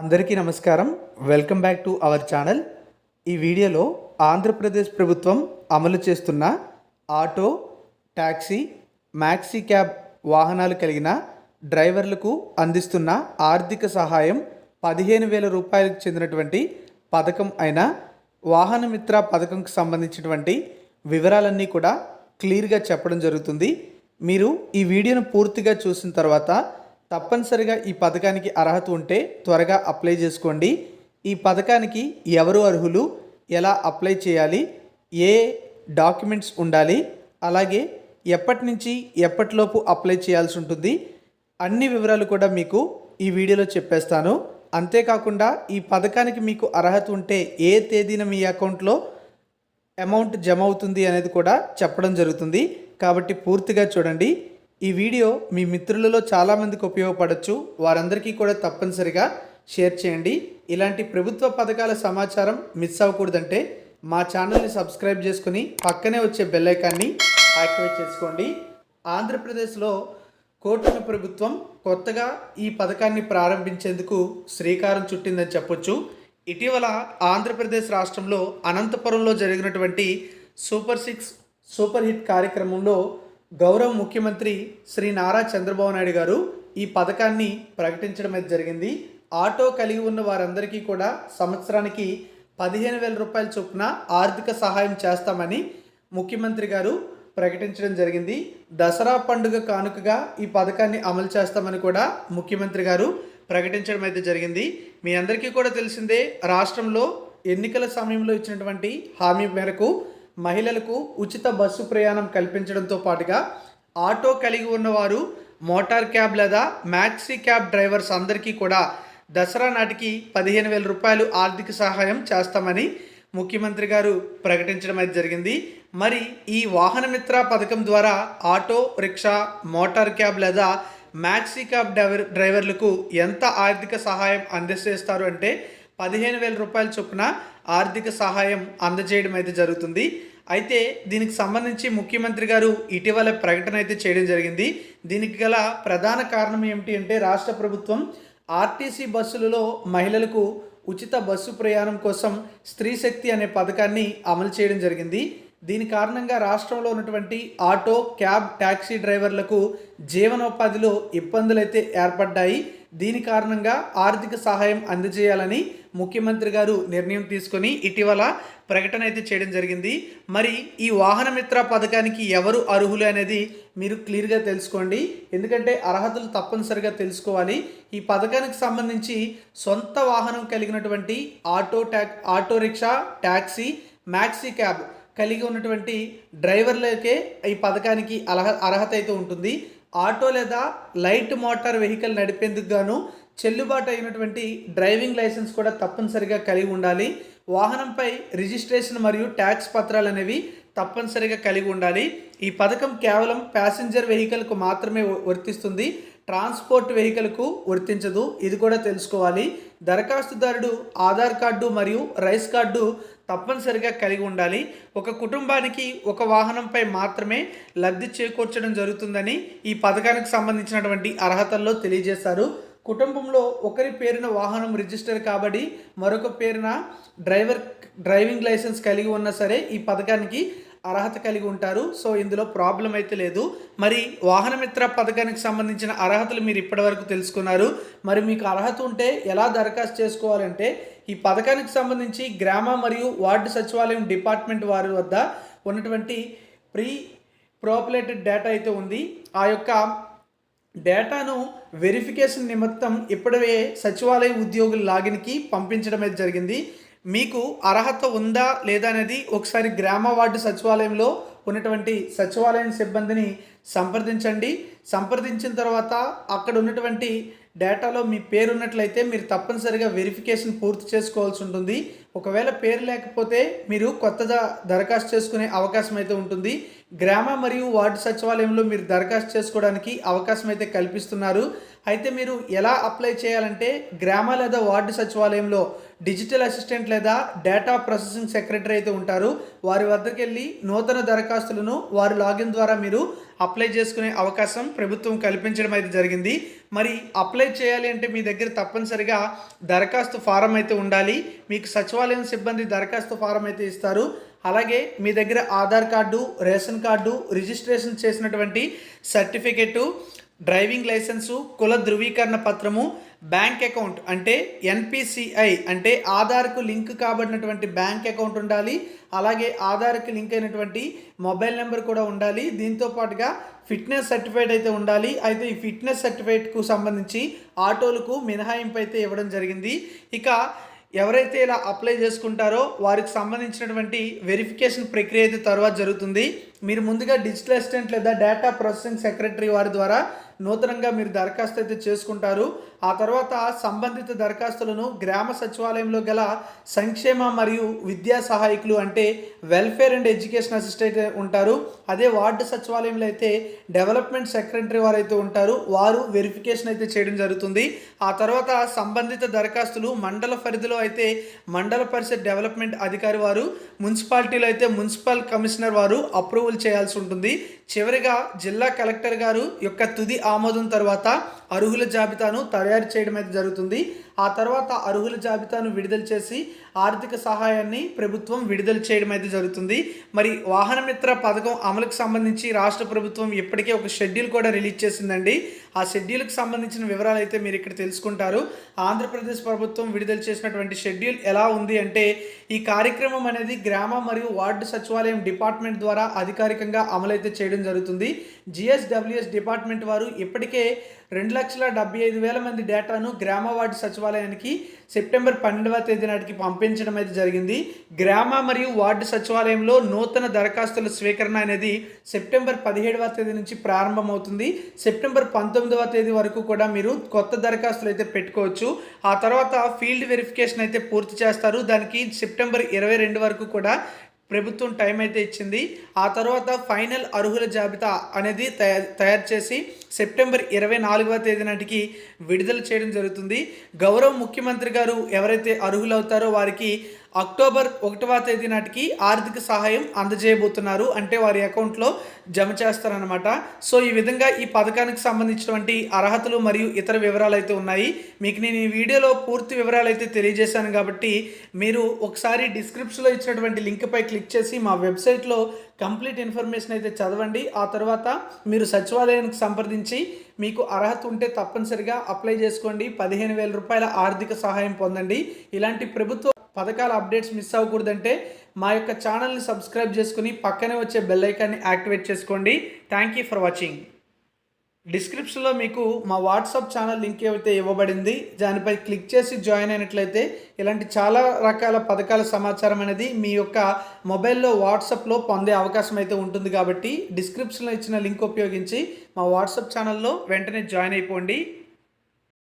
అందరికీ నమస్కారం. Welcome back to our channel ఈ వీడియోలో ఆంధ్రప్రదేశ్ ప్రభుత్వం అమలు చేస్తున్న ఆటో ట్యాక్సీ మ్యాక్సీ క్యాబ్ వాహనాలు కలిగిన డ్రైవర్లకు అందిస్తున్న ఆర్థిక సహాయం పదిహేను వేల రూపాయలకు చెందినటువంటి పథకం అయిన వాహన మిత్ర పథకంకు సంబంధించినటువంటి వివరాలన్నీ కూడా క్లియర్గా చెప్పడం జరుగుతుంది. మీరు ఈ వీడియోను పూర్తిగా చూసిన తర్వాత తప్పనిసరిగా ఈ పథకానికి అర్హత ఉంటే త్వరగా అప్లై చేసుకోండి. ఈ పథకానికి ఎవరు అర్హులు? ఎలా అప్లై చేయాలి? ఏ డాక్యుమెంట్స్ ఉండాలి? అలాగే ఎప్పటి నుంచి ఎప్పటిలోపు అప్లై చేయాల్సి ఉంటుంది? అన్ని వివరాలు కూడా మీకు ఈ వీడియోలో చెప్పేస్తాను. అంతేకాకుండా ఈ పథకానికి మీకు అర్హత ఉంటే ఏ తేదీన మీ అకౌంట్లో అమౌంట్ జమ అవుతుంది అనేది కూడా చెప్పడం జరుగుతుంది. కాబట్టి పూర్తిగా చూడండి. ఈ వీడియో మీ మిత్రులలో చాలామందికి ఉపయోగపడవచ్చు వారందరికీ కూడా తప్పనిసరిగా షేర్ చేయండి. ఇలాంటి ప్రభుత్వ పథకాల సమాచారం మిస్ అవ్వకూడదంటే మా ఛానల్ని సబ్స్క్రైబ్ చేసుకుని పక్కనే వచ్చే బెల్లైకాన్ని యాక్టివేట్ చేసుకోండి. ఆంధ్రప్రదేశ్లో కూటమి ప్రభుత్వం కొత్తగా ఈ పథకాన్ని ప్రారంభించేందుకు శ్రీకారం చుట్టిందని చెప్పొచ్చు. ఇటీవల ఆంధ్రప్రదేశ్ రాష్ట్రంలో అనంతపురంలో జరిగినటువంటి సూపర్ సిక్స్ సూపర్ హిట్ కార్యక్రమంలో గౌరవ ముఖ్యమంత్రి శ్రీ నారా చంద్రబాబు నాయుడు గారు ఈ పథకాన్ని ప్రకటించడం అయితే జరిగింది. ఆటో కలిగి ఉన్న వారందరికీ కూడా సంవత్సరానికి పదిహేను వేల రూపాయల చొప్పున ఆర్థిక సహాయం చేస్తామని ముఖ్యమంత్రి గారు ప్రకటించడం జరిగింది. దసరా పండుగ కానుకగా ఈ పథకాన్ని అమలు చేస్తామని కూడా ముఖ్యమంత్రి గారు ప్రకటించడం అయితే జరిగింది. మీ అందరికీ కూడా తెలిసిందే రాష్ట్రంలో ఎన్నికల సమయంలో ఇచ్చినటువంటి హామీ మేరకు మహిళలకు ఉచిత బస్సు ప్రయాణం కల్పించడంతో పాటుగా ఆటో కలిగి ఉన్నవారు మోటార్ క్యాబ్ లేదా మ్యాక్సీ క్యాబ్ డ్రైవర్స్ అందరికీ కూడా దసరా నాటికి పదిహేను వేల రూపాయలు ఆర్థిక సహాయం చేస్తామని ముఖ్యమంత్రి గారు ప్రకటించడం అయితే జరిగింది. మరి ఈ వాహన మిత్ర పథకం ద్వారా ఆటో రిక్షా మోటార్ క్యాబ్ లేదా మ్యాక్సీ క్యాబ్ డ్రైవర్ డ్రైవర్లకు ఎంత ఆర్థిక సహాయం అందజేస్తారు అంటే పదిహేను వేల రూపాయల చొప్పున ఆర్థిక సహాయం అందజేయడం అయితే జరుగుతుంది. అయితే దీనికి సంబంధించి ముఖ్యమంత్రి గారు ఇటీవల ప్రకటన అయితే చేయడం జరిగింది. దీనికి గల ప్రధాన కారణం ఏమిటి అంటే రాష్ట్ర ప్రభుత్వం ఆర్టీసీ బస్సులలో మహిళలకు ఉచిత బస్సు ప్రయాణం కోసం స్త్రీ శక్తి అనే పథకాన్ని అమలు చేయడం జరిగింది. దీని కారణంగా రాష్ట్రంలో ఉన్నటువంటి ఆటో క్యాబ్ ట్యాక్సీ డ్రైవర్లకు జీవనోపాధిలో ఇబ్బందులు అయితే ఏర్పడ్డాయి. దీని కారణంగా ఆర్థిక సహాయం అందజేయాలని ముఖ్యమంత్రి గారు నిర్ణయం తీసుకొని ఇటీవల ప్రకటన అయితే చేయడం జరిగింది. మరి ఈ వాహన మిత్ర పథకానికి ఎవరు అర్హులు అనేది మీరు క్లియర్గా తెలుసుకోండి. ఎందుకంటే అర్హతలు తప్పనిసరిగా తెలుసుకోవాలి. ఈ పథకానికి సంబంధించి సొంత వాహనం కలిగినటువంటి ఆటో ట్యాక్ auto rickshaw taxi maxi cab కలిగి ఉన్నటువంటి డ్రైవర్లకే ఈ పథకానికి అలహ అర్హత అయితే ఉంటుంది. ఆటో లేదా లైట్ మోటార్ వెహికల్ నడిపేందుకు గాను చెల్లుబాటు అయినటువంటి డ్రైవింగ్ లైసెన్స్ కూడా తప్పనిసరిగా కలిగి ఉండాలి. వాహనంపై రిజిస్ట్రేషన్ మరియు ట్యాక్స్ పత్రాలు అనేవి తప్పనిసరిగా కలిగి ఉండాలి. ఈ పథకం కేవలం ప్యాసింజర్ వెహికల్కు మాత్రమే వర్తిస్తుంది. ట్రాన్స్పోర్ట్ వెహికల్కు వర్తించదు. ఇది కూడా తెలుసుకోవాలి. దరఖాస్తుదారుడు ఆధార్ కార్డు మరియు రైస్ కార్డు తప్పనిసరిగా కలిగి ఉండాలి. ఒక కుటుంబానికి ఒక వాహనంపై మాత్రమే లబ్ధి చేకూర్చడం జరుగుతుందని ఈ పథకానికి సంబంధించినటువంటి అర్హతల్లో తెలియజేశారు. కుటుంబంలో ఒకరి పేరున వాహనం రిజిస్టర్ కాబట్టి మరొక పేరున డ్రైవర్ డ్రైవింగ్ లైసెన్స్ కలిగి ఉన్నా సరే ఈ పథకానికి అర్హత కలిగి ఉంటారు. సో ఇందులో ప్రాబ్లం అయితే లేదు. మరి వాహనమిత్ర పథకానికి సంబంధించిన అర్హతలు మీరు ఇప్పటివరకు తెలుసుకున్నారు. మరి మీకు అర్హత ఉంటే ఎలా దరఖాస్తు చేసుకోవాలంటే ఈ పథకానికి సంబంధించి గ్రామ మరియు వార్డు సచివాలయం డిపార్ట్మెంట్ వారి వద్ద ఉన్నటువంటి ప్రీ ప్రోపులేటెడ్ డేటా అయితే ఉంది. ఆ యొక్క డేటాను వెరిఫికేషన్ నిమిత్తం ఇప్పుడే సచివాలయ ఉద్యోగుల లాగిన్కి పంపించడం అయితే జరిగింది. మీకు అర్హత ఉందా లేదా అనేది ఒకసారి గ్రామ వార్డు సచివాలయంలో ఉన్నటువంటి సచివాలయం సిబ్బందిని సంప్రదించండి. సంప్రదించిన తర్వాత అక్కడ ఉన్నటువంటి డేటాలో మీ పేరు ఉన్నట్లయితే మీరు తప్పనిసరిగా వెరిఫికేషన్ పూర్తి చేసుకోవాల్సి ఉంటుంది. ఒకవేళ పేరు లేకపోతే మీరు కొత్తగా దరఖాస్తు చేసుకునే అవకాశం అయితే ఉంటుంది. గ్రామ మరియు వార్డు సచివాలయంలో మీరు దరఖాస్తు చేసుకోవడానికి అవకాశం అయితే కల్పిస్తున్నారు. అయితే మీరు ఎలా అప్లై చేయాలంటే గ్రామ లేదా వార్డు సచివాలయంలో డిజిటల్ అసిస్టెంట్ లేదా డేటా ప్రాసెసింగ్ సెక్రటరీ అయితే ఉంటారు. వారి వద్దకు వెళ్ళి నూతన దరఖాస్తులను వారి లాగిన్ ద్వారా మీరు అప్లై చేసుకునే అవకాశం ప్రభుత్వం కల్పించడం అయితే జరిగింది. మరి అప్లై చేయాలి అంటే మీ దగ్గర తప్పనిసరిగా దరఖాస్తు ఫారం అయితే ఉండాలి. మీకు సచివాలయం సిబ్బంది దరఖాస్తు ఫారం అయితే ఇస్తారు. అలాగే మీ దగ్గర Aadhaar card ration card registration చేసినటువంటి సర్టిఫికెటు డ్రైవింగ్ లైసెన్సు కుల ధృవీకరణ పత్రము బ్యాంక్ అకౌంట్ అంటే ఎన్పిసిఐ అంటే ఆధార్కు లింక్ కాబడినటువంటి బ్యాంక్ అకౌంట్ ఉండాలి. అలాగే ఆధార్కి లింక్ అయినటువంటి మొబైల్ నెంబర్ కూడా ఉండాలి. దీంతో పాటుగా ఫిట్నెస్ సర్టిఫికేట్ అయితే ఉండాలి. అయితే ఈ ఫిట్నెస్ సర్టిఫికేట్కు సంబంధించి ఆటోలకు మినహాయింపు అయితే ఇవ్వడం జరిగింది. ఇక ఎవరైతే ఇలా అప్లై చేసుకుంటారో వారికి సంబంధించినటువంటి వెరిఫికేషన్ ప్రక్రియ అయితే తర్వాత జరుగుతుంది. మీరు ముందుగా డిజిటల్ అసిస్టెంట్ లేదా డేటా ప్రాసెసింగ్ సెక్రటరీ వారి ద్వారా నూతనంగా మీరు దరఖాస్తు అయితే చేసుకుంటారు. ఆ తర్వాత సంబంధిత దరఖాస్తులను గ్రామ సచివాలయంలో గల సంక్షేమ మరియు విద్యా సహాయకులు అంటే వెల్ఫేర్ అండ్ ఎడ్యుకేషన్ అసిస్టెంట్ ఉంటారు. అదే వార్డు సచివాలయంలో అయితే డెవలప్మెంట్ సెక్రటరీ వారు అయితే ఉంటారు. వారు వెరిఫికేషన్ అయితే చేయడం జరుగుతుంది. ఆ తర్వాత సంబంధిత దరఖాస్తులు మండల పరిధిలో అయితే మండల పరిషత్ డెవలప్మెంట్ అధికారి వారు మున్సిపాలిటీలో అయితే మున్సిపల్ కమిషనర్ వారు కొనుగోలు చేయాల్సి ఉంటుంది. చివరిగా జిల్లా కలెక్టర్ గారు యొక్క తుది ఆమోదం తర్వాత అర్హుల జాబితాను తయారు చేయడం అయితే జరుగుతుంది. ఆ తర్వాత అర్హుల జాబితాను విడుదల చేసి ఆర్థిక సహాయాన్ని ప్రభుత్వం విడుదల చేయడం అయితే జరుగుతుంది. మరి వాహన మిత్ర పథకం అమలుకు సంబంధించి రాష్ట్ర ప్రభుత్వం ఇప్పటికే ఒక షెడ్యూల్ కూడా రిలీజ్ చేసిందండి. ఆ షెడ్యూల్కి సంబంధించిన వివరాలు అయితే మీరు ఇక్కడ తెలుసుకుంటారు. ఆంధ్రప్రదేశ్ ప్రభుత్వం విడుదల చేసినటువంటి షెడ్యూల్ ఎలా ఉంది అంటే ఈ కార్యక్రమం అనేది గ్రామ మరియు వార్డు సచివాలయం డిపార్ట్మెంట్ ద్వారా అధికారికంగా అమలైతే చేయడం జరుగుతుంది. జిఎస్డబ్ల్యూఎస్ డిపార్ట్మెంట్ వారు ఇప్పటికే రెండు లక్షల డెబ్బై ఐదు వేల మంది డేటాను గ్రామ వార్డు సచివాలయానికి సెప్టెంబర్ పన్నెండవ తేదీ నాటికి పంపించడం అయితే జరిగింది. గ్రామ మరియు వార్డు సచివాలయంలో నూతన దరఖాస్తుల స్వీకరణ అనేది సెప్టెంబర్ పదిహేడవ తేదీ నుంచి ప్రారంభమవుతుంది. సెప్టెంబర్ పంతొమ్మిదవ తేదీ వరకు కూడా మీరు కొత్త దరఖాస్తులు అయితే పెట్టుకోవచ్చు. ఆ తర్వాత ఫీల్డ్ వెరిఫికేషన్ అయితే పూర్తి చేస్తారు. దానికి సెప్టెంబర్ ఇరవై రెండు వరకు కూడా ప్రభుత్వం టైం అయితే ఇచ్చింది. ఆ తర్వాత ఫైనల్ అర్హుల జాబితా అనేది తయారు తయారు చేసి సెప్టెంబర్ ఇరవై నాలుగవ తేదీ నాటికి విడుదల చేయడం జరుగుతుంది. గౌరవ ముఖ్యమంత్రి గారు ఎవరైతే అర్హులవుతారో వారికి అక్టోబర్ ఒకటవ తేదీ నాటికి ఆర్థిక సహాయం అందజేయబోతున్నారు. అంటే వారి అకౌంట్లో జమ చేస్తారనమాట సో ఈ విధంగా ఈ పథకానికి సంబంధించినటువంటి అర్హతలు మరియు ఇతర వివరాలు అయితే ఉన్నాయి. మీకు నేను ఈ వీడియోలో పూర్తి వివరాలు అయితే తెలియజేశాను కాబట్టి మీరు ఒకసారి డిస్క్రిప్షన్లో ఇచ్చినటువంటి లింక్పై క్లిక్ చేసి మా వెబ్సైట్లో కంప్లీట్ ఇన్ఫర్మేషన్ అయితే చదవండి. ఆ తర్వాత మీరు సచివాలయానికి సంప్రదించి మీకు అర్హత ఉంటే తప్పనిసరిగా అప్లై చేసుకోండి. పదిహేను వేల రూపాయల ఆర్థిక సహాయం పొందండి. ఇలాంటి ప్రభుత్వ పథకాల అప్డేట్స్ మిస్ అవ్వకూడదంటే మా యొక్క ఛానల్ని సబ్స్క్రైబ్ చేసుకుని పక్కనే వచ్చే బెల్ ఐకాన్ని యాక్టివేట్ చేసుకోండి. థ్యాంక్ యూ ఫర్ వాచింగ్ డిస్క్రిప్షన్లో మీకు మా వాట్సాప్ ఛానల్ లింక్ ఏవైతే ఇవ్వబడింది దానిపై క్లిక్ చేసి జాయిన్ అయినట్లయితే ఇలాంటి చాలా రకాల పథకాల సమాచారం అనేది మీ యొక్క మొబైల్లో వాట్సాప్లో పొందే అవకాశం అయితే ఉంటుంది కాబట్టి డిస్క్రిప్షన్లో ఇచ్చిన లింక్ ఉపయోగించి మా వాట్సాప్ ఛానల్లో వెంటనే జాయిన్ అయిపోండి.